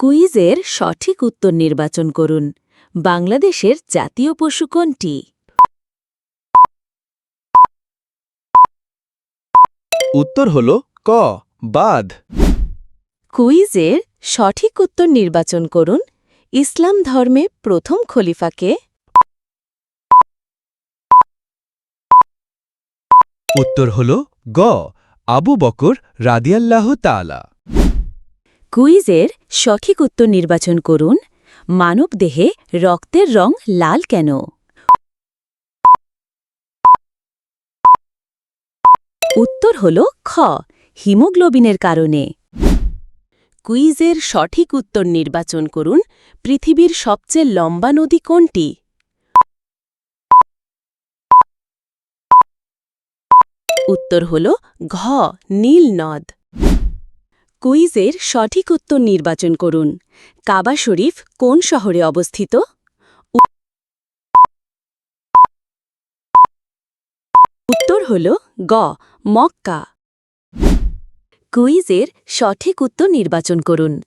কুইজের সঠিক উত্তর নির্বাচন করুন। বাংলাদেশের জাতীয় পশু কোনটি? উত্তর হল ক বাদ। কুইজের সঠিক উত্তর নির্বাচন করুন। ইসলাম ধর্মে প্রথম খলিফাকে উত্তর হল গ আবু বকর রাদিয়াল্লাহ তালা কুইজের সঠিক উত্তর নির্বাচন করুন। মানবদেহে রক্তের রং লাল কেন? উত্তর হল খ, হিমোগ্লোবিনের কারণে। কুইজের সঠিক উত্তর নির্বাচন করুন। পৃথিবীর সবচেয়ে লম্বা নদী কোনটি? উত্তর হল ঘ, নীল নদ। কুইজের সঠিক উত্তর নির্বাচন করুন। কাবা শরীফ কোন শহরে অবস্থিত? উত্তর হল গ, মক্কা। কুইজের সঠিক উত্তর নির্বাচন করুন।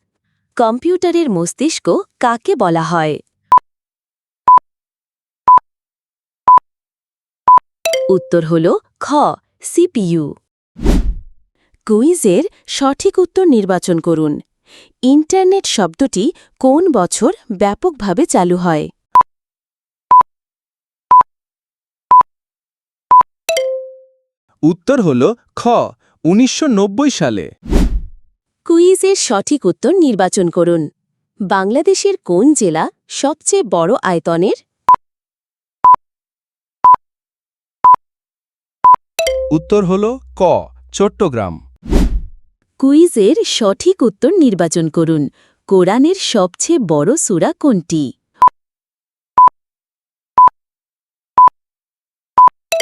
কম্পিউটারের মস্তিষ্ক কাকে বলা হয়? উত্তর হল খ, সিপিইউ। কুইজের সঠিক উত্তর নির্বাচন করুন। ইন্টারনেট শব্দটি কোন বছর ব্যাপকভাবে চালু হয়? উত্তর হল খ উনিশশো নব্বই সালে। কুইজের সঠিক উত্তর নির্বাচন করুন। বাংলাদেশের কোন জেলা সবচেয়ে বড় আয়তনের? উত্তর হল ক চট্টগ্রাম। কুইজের সঠিক উত্তর নির্বাচন করুন। কোরআনের সবচেয়ে বড় সুরা কোনটি?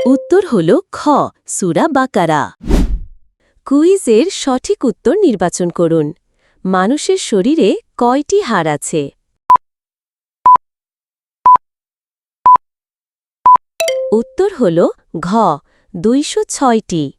উত্তর হল খ, সূরা বাকারা। কুইজের সঠিক উত্তর নির্বাচন করুন। মানুষের শরীরে কয়টি হাড় আছে? উত্তর হল ঘ, দুইশো ছয়টি।